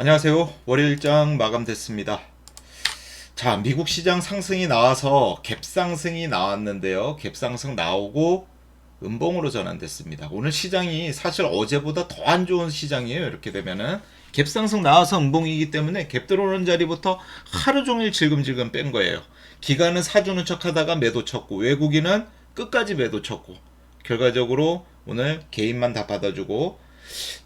안녕하세요. 월요일 장 마감됐습니다. 자, 미국 시장 상승이 나와서 갭상승이 나왔는데요. 갭상승 나오고 음봉으로 전환됐습니다. 오늘 시장이 사실 어제보다 더 안 좋은 시장이에요. 이렇게 되면은 갭상승 나와서 음봉이기 때문에 갭 들어오는 자리부터 하루 종일 질금질금 뺀 거예요. 기관은 사주는 척 하다가 매도 쳤고 외국인은 끝까지 매도 쳤고 결과적으로 오늘 개인만 다 받아주고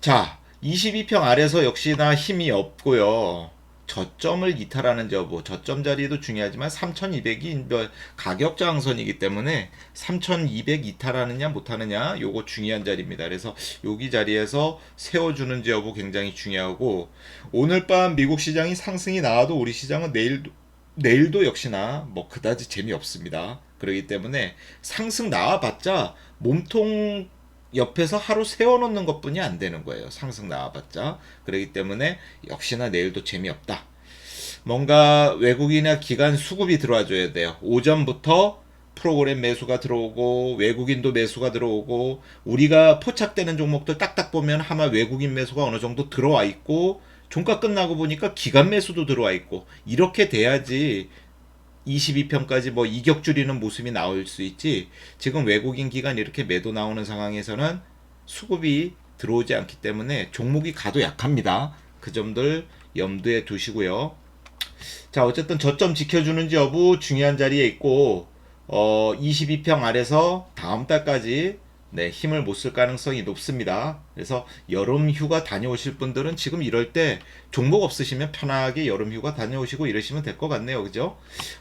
자 22평 아래서 역시나 힘이 없고요. 저점을 이탈하는 여부, 저점 자리도 중요하지만 3,200이 가격 저항선이기 때문에 3,200 이탈하느냐 못하느냐 요거 중요한 자리입니다. 그래서 여기 자리에서 세워주는지 여부 굉장히 중요하고 오늘 밤 미국 시장이 상승이 나와도 우리 시장은 내일도 내일도 역시나 뭐 그다지 재미없습니다. 그렇기 때문에 상승 나와봤자 몸통 옆에서 하루 세워놓는 것뿐이 안 되는 거예요. 상승 나와봤자. 그렇기 때문에 역시나 내일도 재미없다. 뭔가 외국인이나 기관 수급이 들어와줘야 돼요. 오전부터 프로그램 매수가 들어오고 외국인도 매수가 들어오고 우리가 포착되는 종목들 딱딱 보면 아마 외국인 매수가 어느 정도 들어와 있고 종가 끝나고 보니까 기관 매수도 들어와 있고 이렇게 돼야지 22편까지 뭐 이격 줄이는 모습이 나올 수 있지 지금 외국인 기관 이렇게 매도 나오는 상황에서는 수급이 들어오지 않기 때문에 종목이 가도 약합니다. 그 점들 염두에 두시고요. 자 어쨌든 저점 지켜주는지 여부 중요한 자리에 있고 어 22평 아래서 다음 달까지 네, 힘을 못 쓸 가능성이 높습니다. 그래서 여름 휴가 다녀오실 분들은 지금 이럴 때 종목 없으시면 편하게 여름 휴가 다녀오시고 이러시면 될 것 같네요. 그죠?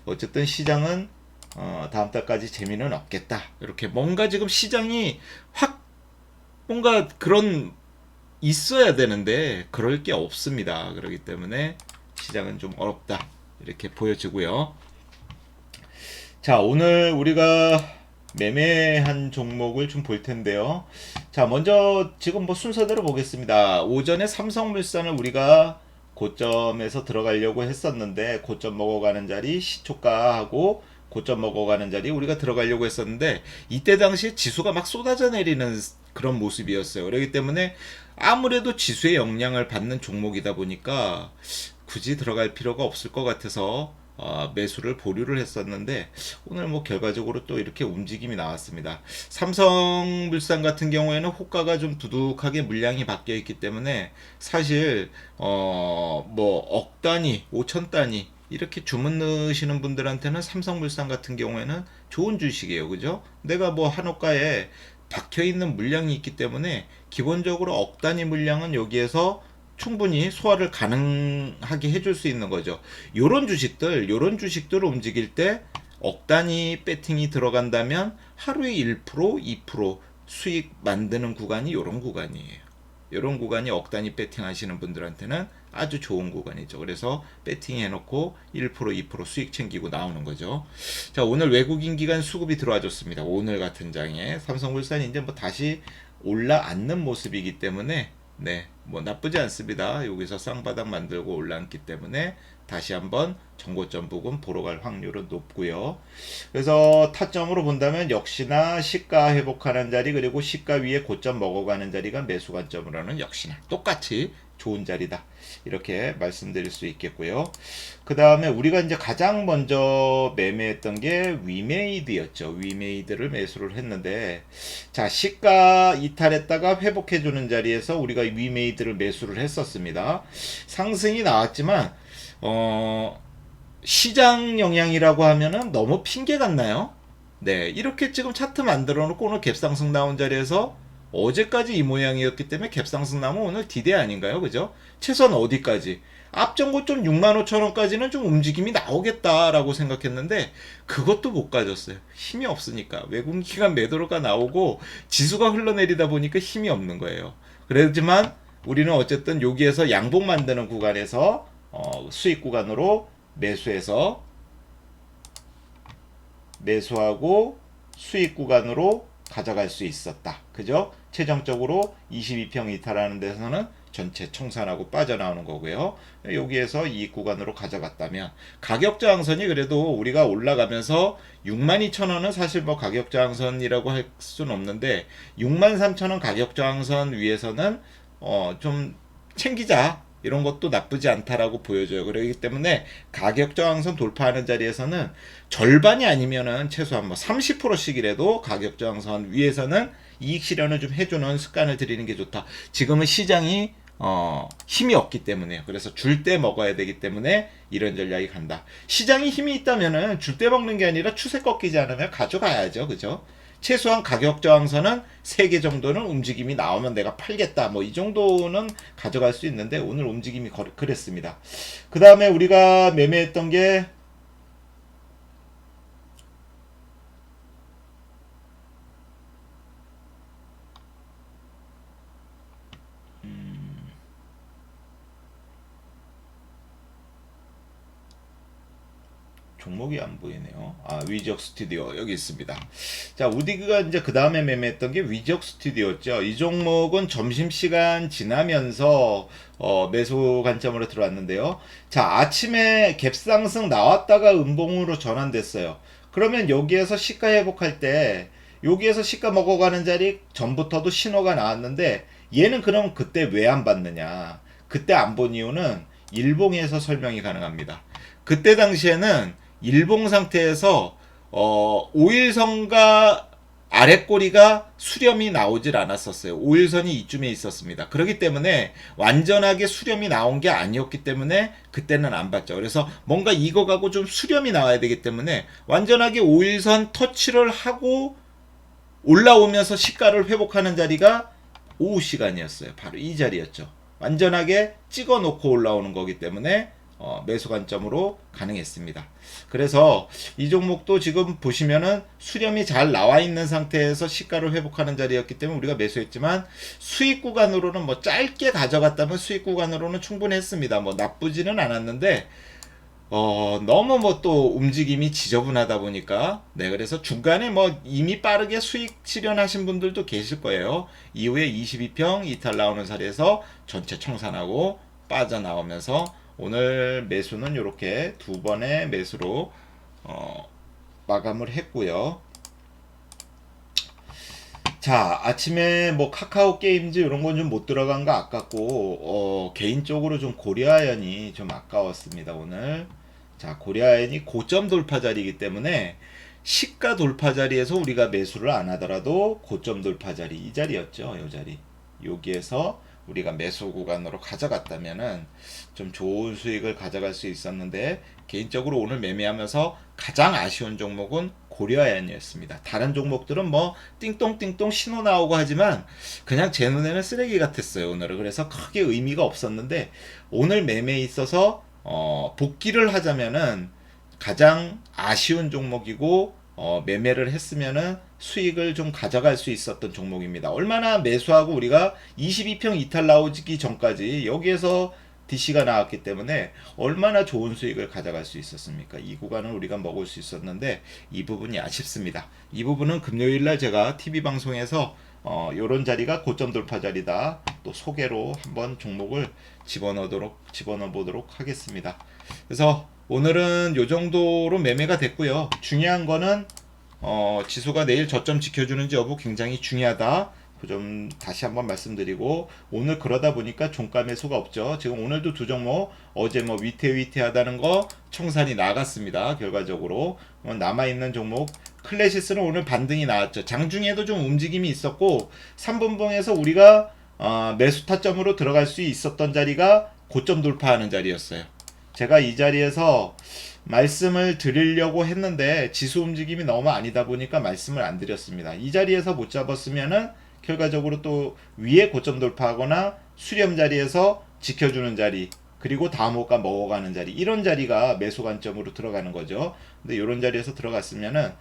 어쨌든 시장은 어, 다음 달까지 재미는 없겠다. 이렇게 뭔가 지금 시장이 확 뭔가 그런 있어야 되는데 그럴 게 없습니다. 그렇기 때문에 시장은 좀 어렵다. 이렇게 보여지고요. 자, 오늘 우리가 매매한 종목을 좀 볼 텐데요. 자, 먼저 지금 뭐 순서대로 보겠습니다. 오전에 삼성물산을 우리가 고점에서 들어가려고 했었는데 고점 먹어가는 자리 시초가하고 고점 먹어가는 자리 우리가 들어가려고 했었는데 이때 당시에 지수가 막 쏟아져 내리는 그런 모습이었어요. 그렇기 때문에 아무래도 지수의 영향을 받는 종목이다 보니까 굳이 들어갈 필요가 없을 것 같아서 어, 매수를 보류를 했었는데 오늘 뭐 결과적으로 또 이렇게 움직임이 나왔습니다. 삼성물산 같은 경우에는 호가가 좀 두둑하게 물량이 바뀌어 있기 때문에 사실 어 뭐 억 단위, 오천 단위 이렇게 주문 넣으시는 분들한테는 삼성물산 같은 경우에는 좋은 주식이에요. 그죠? 내가 뭐 한호가에 박혀 있는 물량이 있기 때문에 기본적으로 억 단위 물량은 여기에서 충분히 소화를 가능하게 해줄 수 있는 거죠. 요런 주식들, 요런 주식들을 움직일 때 억 단위 배팅이 들어간다면 하루에 1%, 2% 수익 만드는 구간이 요런 구간이에요. 요런 구간이 억 단위 배팅 하시는 분들한테는 아주 좋은 구간이죠. 그래서 배팅 해놓고 1%, 2% 수익 챙기고 나오는 거죠. 자, 오늘 외국인 기관 수급이 들어와줬습니다. 오늘 같은 장에 삼성물산이 이제 뭐 다시 올라앉는 모습이기 때문에 네, 뭐 나쁘지 않습니다. 여기서 쌍바닥 만들고 올라앉기 때문에 다시 한번 정고점 부근 보러 갈 확률은 높고요. 그래서 타점으로 본다면 역시나 시가 회복하는 자리 그리고 시가 위에 고점 먹어가는 자리가 매수 관점으로는 역시나 똑같이 좋은 자리다. 이렇게 말씀드릴 수 있겠고요. 그 다음에 우리가 이제 가장 먼저 매매했던 게 위메이드였죠. 위메이드를 매수를 했는데, 자, 시가 이탈했다가 회복해주는 자리에서 우리가 위메이드를 매수를 했었습니다. 상승이 나왔지만, 어, 시장 영향이라고 하면은 너무 핑계 같나요? 네, 이렇게 지금 차트 만들어 놓고 오늘 갭상승 나온 자리에서 어제까지 이 모양이었기 때문에 갭상승 나면 오늘 디데 아닌가요? 그죠? 최소한 어디까지? 앞전고점 6만 5천 원까지는 좀 움직임이 나오겠다라고 생각했는데 그것도 못 가졌어요. 힘이 없으니까 외국 기관 매도가 나오고 지수가 흘러내리다 보니까 힘이 없는 거예요. 그렇지만 우리는 어쨌든 여기에서 양봉 만드는 구간에서 어, 수익 구간으로 매수해서 매수하고 수익 구간으로 가져갈 수 있었다. 그죠? 최종적으로 22평 이탈하는 데서는 전체 청산하고 빠져나오는 거고요. 여기에서 이 구간으로 가져갔다면 가격 저항선이 그래도 우리가 올라가면서 62,000원은 사실 뭐 가격 저항선이라고 할 수는 없는데 63,000원 가격 저항선 위에서는 어 좀 챙기자. 이런 것도 나쁘지 않다라고 보여져요. 그렇기 때문에 가격 저항선 돌파하는 자리에서는 절반이 아니면은 최소한 뭐 30%씩이라도 가격 저항선 위에서는 이익 실현을 좀 해주는 습관을 들이는 게 좋다. 지금은 시장이 어, 힘이 없기 때문에요. 그래서 줄 때 먹어야 되기 때문에 이런 전략이 간다. 시장이 힘이 있다면은 줄 때 먹는 게 아니라 추세 꺾이지 않으면 가져가야죠. 그죠? 최소한 가격 저항선은 3개 정도는 움직임이 나오면 내가 팔겠다. 뭐 이 정도는 가져갈 수 있는데 오늘 움직임이 거- 그랬습니다. 그 다음에 우리가 매매했던 게 종목이 안 보이네요. 아, 위적 스튜디오 여기 있습니다. 자, 우디그가 이제 그 다음에 매매했던 게 위적 스튜디오였죠. 이 종목은 점심 시간 지나면서 어, 매수 관점으로 들어왔는데요. 자, 아침에 갭상승 나왔다가 음봉으로 전환됐어요. 그러면 여기에서 시가 회복할 때 여기에서 시가 먹어가는 자리 전부터도 신호가 나왔는데 얘는 그럼 그때 왜 안 받느냐? 그때 안 본 이유는 일봉에서 설명이 가능합니다. 그때 당시에는 일봉 상태에서 어 5일선과 아랫꼬리가 수렴이 나오질 않았었어요. 5일선이 이쯤에 있었습니다. 그렇기 때문에 완전하게 수렴이 나온 게 아니었기 때문에 그때는 안 봤죠. 그래서 뭔가 이거 가고 좀 수렴이 나와야 되기 때문에 완전하게 5일선 터치를 하고 올라오면서 시가를 회복하는 자리가 오후 시간이었어요. 바로 이 자리였죠. 완전하게 찍어 놓고 올라오는 거기 때문에 어, 매수 관점으로 가능했습니다. 그래서 이 종목도 지금 보시면은 수렴이 잘 나와 있는 상태에서 시가를 회복하는 자리였기 때문에 우리가 매수했지만 수익 구간으로는 뭐 짧게 가져갔다면 수익 구간으로는 충분했습니다. 뭐 나쁘지는 않았는데 어, 너무 뭐 또 움직임이 지저분하다 보니까, 네, 그래서 중간에 뭐 이미 빠르게 수익 실현하신 분들도 계실 거예요. 이후에 22평 이탈 나오는 자리에서 전체 청산하고 빠져나오면서 오늘 매수는 이렇게 두 번의 매수로, 어, 마감을 했고요. 자, 아침에 뭐 카카오 게임즈 이런 건 좀 못 들어간 거 아깝고, 어, 개인적으로 좀 고려아연이 좀 아까웠습니다, 오늘. 자, 고려아연이 고점 돌파 자리이기 때문에 시가 돌파 자리에서 우리가 매수를 안 하더라도 고점 돌파 자리, 이 자리였죠, 이 자리. 여기에서 우리가 매수 구간으로 가져갔다면은 좀 좋은 수익을 가져갈 수 있었는데 개인적으로 오늘 매매하면서 가장 아쉬운 종목은 고려아연이었습니다. 다른 종목들은 뭐 띵똥띵똥 신호 나오고 하지만 그냥 제 눈에는 쓰레기 같았어요 오늘은 그래서 크게 의미가 없었는데 오늘 매매에 있어서 어, 복귀를 하자면은 가장 아쉬운 종목이고 어, 매매를 했으면은 수익을 좀 가져갈 수 있었던 종목입니다. 얼마나 매수하고 우리가 22평 이탈 나오기 전까지 여기에서 DC가 나왔기 때문에 얼마나 좋은 수익을 가져갈 수 있었습니까? 이 구간을 우리가 먹을 수 있었는데 이 부분이 아쉽습니다. 이 부분은 금요일 날 제가 TV 방송에서 어, 요런 자리가 고점 돌파 자리다. 또 소개로 한번 종목을 집어넣도록 집어넣어 보도록 하겠습니다. 그래서 오늘은 요 정도로 매매가 됐고요. 중요한 거는 어, 지수가 내일 저점 지켜주는지 여부 굉장히 중요하다. 그점 다시 한번 말씀드리고 오늘 그러다 보니까 종가 매수가 없죠. 지금 오늘도 두 종목 어제 뭐 위태위태하다는 거 청산이 나갔습니다. 결과적으로 어, 남아 있는 종목 클래시스는 오늘 반등이 나왔죠. 장중에도 좀 움직임이 있었고 3분봉에서 우리가 어, 매수 타점으로 들어갈 수 있었던 자리가 고점 돌파하는 자리였어요. 제가 이 자리에서 말씀을 드리려고 했는데 지수 움직임이 너무 아니다 보니까 말씀을 안 드렸습니다. 이 자리에서 못 잡았으면은 결과적으로 또 위에 고점 돌파하거나 수렴 자리에서 지켜주는 자리 그리고 다음 호가 먹어가는 자리 이런 자리가 매수 관점으로 들어가는 거죠. 근데 이런 자리에서 들어갔으면은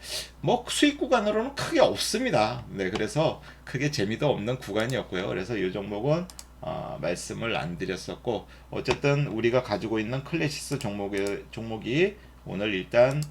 뭐 수익 구간으로는 크게 없습니다. 네, 그래서 크게 재미도 없는 구간이었고요. 그래서 이 종목은 어, 말씀을 안 드렸었고 어쨌든 우리가 가지고 있는 클래시스 종목의 종목이 오늘 일단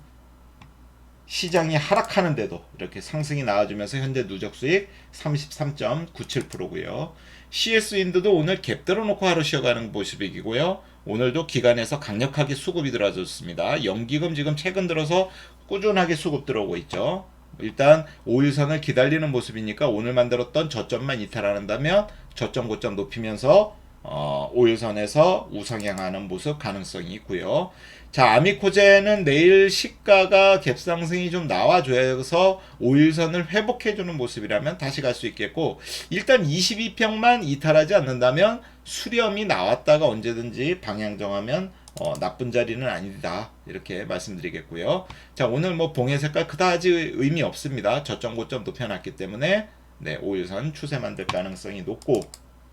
시장이 하락하는데도 이렇게 상승이 나와주면서 현재 누적 수익 33.97%고요. CS 인드도 오늘 갭 들어놓고 하루 쉬어가는 모습이고요. 오늘도 기관에서 강력하게 수급이 들어와줬습니다. 연기금 지금 최근 들어서 꾸준하게 수급 들어오고 있죠. 일단 5일선을 기다리는 모습이니까 오늘 만들었던 저점만 이탈한다면 저점 고점 높이면서 어, 5일선에서 우상향하는 모습 가능성이 있고요. 자, 아미코제는 내일 시가가 갭상승이 좀 나와줘서 5일선을 회복해주는 모습이라면 다시 갈 수 있겠고, 일단 22평만 이탈하지 않는다면 수렴이 나왔다가 언제든지 방향 정하면 어, 나쁜 자리는 아니다. 이렇게 말씀드리겠고요. 자, 오늘 뭐 봉의 색깔 그다지 의미 없습니다. 저점 고점 높여놨기 때문에 네, 5일선 추세 만들 가능성이 높고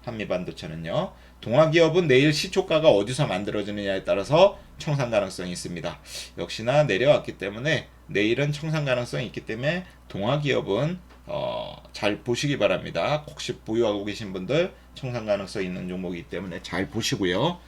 한미반도체는요. 동아기업은 내일 시초가가 어디서 만들어지느냐에 따라서 청산 가능성이 있습니다. 역시나 내려왔기 때문에 내일은 청산 가능성이 있기 때문에 동아기업은 어, 잘 보시기 바랍니다. 혹시 보유하고 계신 분들 청산 가능성 있는 종목이기 때문에 잘 보시고요.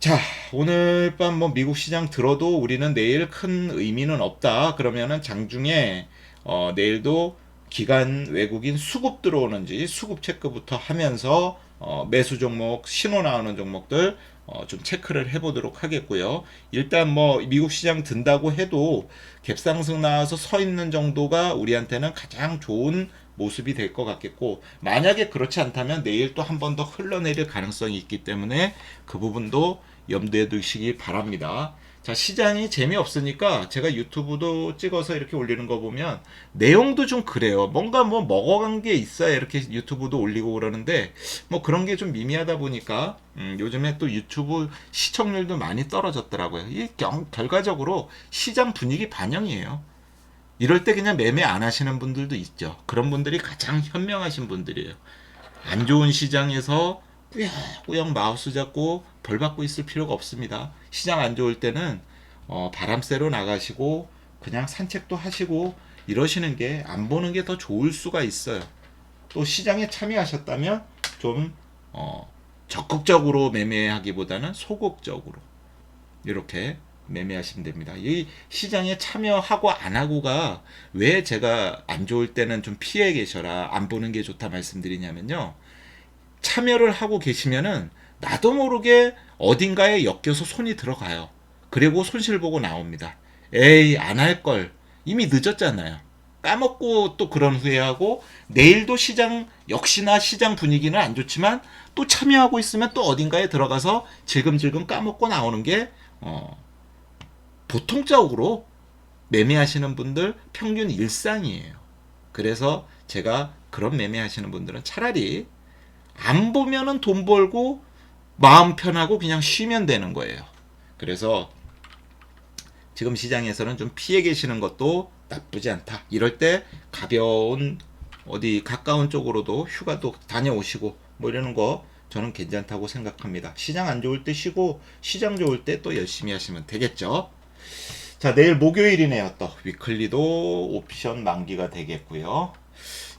자, 오늘 밤 뭐 미국 시장 들어도 우리는 내일 큰 의미는 없다. 그러면은 장중에 어, 내일도 기간 외국인 수급 들어오는지 수급 체크부터 하면서 어, 매수 종목 신호 나오는 종목들 어, 좀 체크를 해보도록 하겠고요. 일단 뭐 미국 시장 든다고 해도 갭상승 나와서 서 있는 정도가 우리한테는 가장 좋은 모습이 될 것 같겠고 만약에 그렇지 않다면 내일 또 한 번 더 흘러내릴 가능성이 있기 때문에 그 부분도 염두에 두시기 바랍니다. 자, 시장이 재미없으니까 제가 유튜브도 찍어서 이렇게 올리는 거 보면 내용도 좀 그래요. 뭔가 뭐 먹어간 게 있어야 이렇게 유튜브도 올리고 그러는데 뭐 그런 게 좀 미미하다 보니까 음, 요즘에 또 유튜브 시청률도 많이 떨어졌더라고요. 이 경, 결과적으로 시장 분위기 반영이에요. 이럴 때 그냥 매매 안 하시는 분들도 있죠. 그런 분들이 가장 현명하신 분들이에요. 안 좋은 시장에서 꾸역꾸역 마우스 잡고 벌 받고 있을 필요가 없습니다. 시장 안 좋을 때는 어, 바람 쐬러 나가시고 그냥 산책도 하시고 이러시는 게 안 보는 게 더 좋을 수가 있어요. 또 시장에 참여하셨다면 좀 어, 적극적으로 매매하기보다는 소극적으로 이렇게 매매하시면 됩니다. 이 시장에 참여하고 안 하고가 왜 제가 안 좋을 때는 좀 피해 계셔라 안 보는 게 좋다 말씀드리냐면요. 참여를 하고 계시면은 나도 모르게 어딘가에 엮여서 손이 들어가요. 그리고 손실 보고 나옵니다. 에이 안 할 걸 이미 늦었잖아요. 까먹고 또 그런 후회하고 내일도 시장 역시나 시장 분위기는 안 좋지만 또 참여하고 있으면 또 어딘가에 들어가서 질금질금 까먹고 나오는 게 어, 보통적으로 매매하시는 분들 평균 일상이에요. 그래서 제가 그런 매매하시는 분들은 차라리 안 보면은 돈 벌고 마음 편하고 그냥 쉬면 되는 거예요. 그래서 지금 시장에서는 좀 피해 계시는 것도 나쁘지 않다. 이럴 때 가벼운 어디 가까운 쪽으로도 휴가도 다녀오시고 뭐 이러는 거 저는 괜찮다고 생각합니다. 시장 안 좋을 때 쉬고 시장 좋을 때 또 열심히 하시면 되겠죠. 자, 내일 목요일이네요. 또 위클리도 옵션 만기가 되겠고요.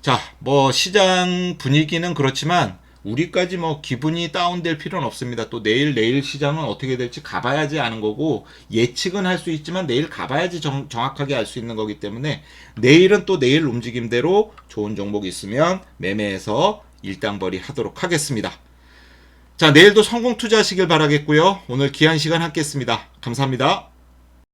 자, 뭐 시장 분위기는 그렇지만 우리까지 뭐 기분이 다운될 필요는 없습니다. 또 내일 내일 시장은 어떻게 될지 가봐야지 아는 거고 예측은 할 수 있지만 내일 가봐야지 정, 정확하게 알 수 있는 거기 때문에 내일은 또 내일 움직임대로 좋은 종목 있으면 매매해서 일당벌이 하도록 하겠습니다. 자, 내일도 성공 투자하시길 바라겠고요. 오늘 귀한 시간 함께 했습니다. 감사합니다.